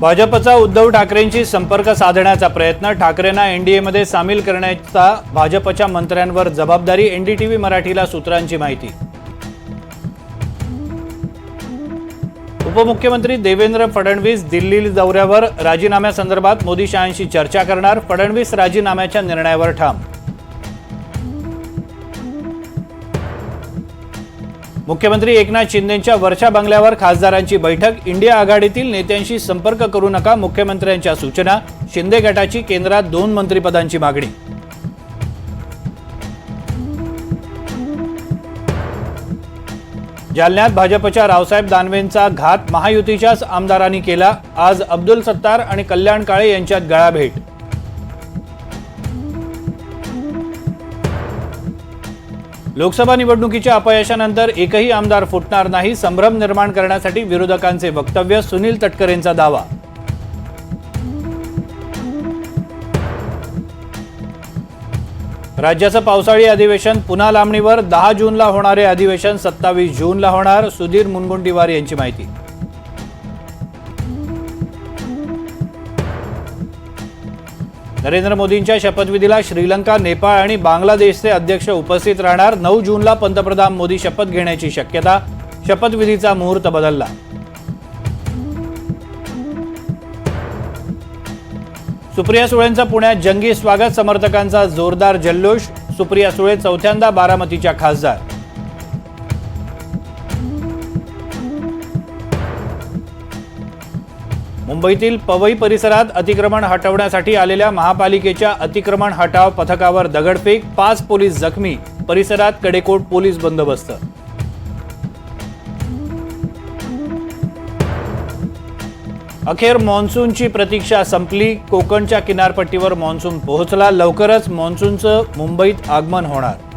भाजपचा उद्धव ठाकरेंशी संपर्क साधण्याचा प्रयत्न ठाकरेंना एनडीएमध्ये सामील करण्याचा भाजपच्या मंत्र्यांवर जबाबदारी एनडीटीव्ही मराठीला सूत्रांची माहिती. उपमुख्यमंत्री देवेंद्र फडणवीस दिल्ली दौऱ्यावर राजीनाम्यासंदर्भात मोदी शहांशी चर्चा करणार फडणवीस राजीनाम्याच्या निर्णयावर ठाम मुख्यमंत्री एकनाथ शिंदेंच्या वरच्या बंगल्यावर खासदारांची बैठक. इंडिया आघाडीतील नेत्यांशी संपर्क करू नका मुख्यमंत्र्यांच्या सूचना. शिंदे गटाची केंद्रात दोन मंत्रिपदांची मागणी. जालन्यात भाजपच्या रावसाहेब दानवेंचा घात. महायुतीच्याच आमदारांनी केला. आज अब्दुल सत्तार आणि कल्याण काळे यांच्यात गळाभेट. लोकसभा निवडणुकीच्या अपयशानंतर एकही आमदार फुटणार नाही संभ्रम निर्माण करण्यासाठी विरोधकांचे वक्तव्य सुनील तटकरेंचा दावा. राज्याचं पावसाळी अधिवेशन पुन्हा लांबणीवर दहा जूनला होणारे अधिवेशन सत्तावीस जूनला होणार सुधीर मुनगुंडीवार यांची माहिती. नरेंद्र मोदींच्या शपथविधीला श्रीलंका नेपाळ आणि बांगलादेशचे अध्यक्ष उपस्थित राहणार. नऊ जूनला पंतप्रधान मोदी शपथ घेण्याची शक्यता. शपथविधीचा मुहूर्त बदलला. सुप्रिया सुळेंचं पुण्यात जंगी स्वागत समर्थकांचा जोरदार जल्लोष. सुप्रिया सुळे चौथ्यांदा बारामतीच्या खासदार. मुंबईतील पवई परिसरात अतिक्रमण हटवण्यासाठी आलेल्या महापालिकेच्या अतिक्रमण हटाव पथकावर दगडफेक पाच पोलीस जखमी परिसरात कडेकोट पोलीस बंदोबस्त. अखेर मान्सूनची प्रतीक्षा संपली. कोकणच्या किनारपट्टीवर मान्सून पोहोचला. लवकरच मान्सूनचं मुंबईत आगमन होणार.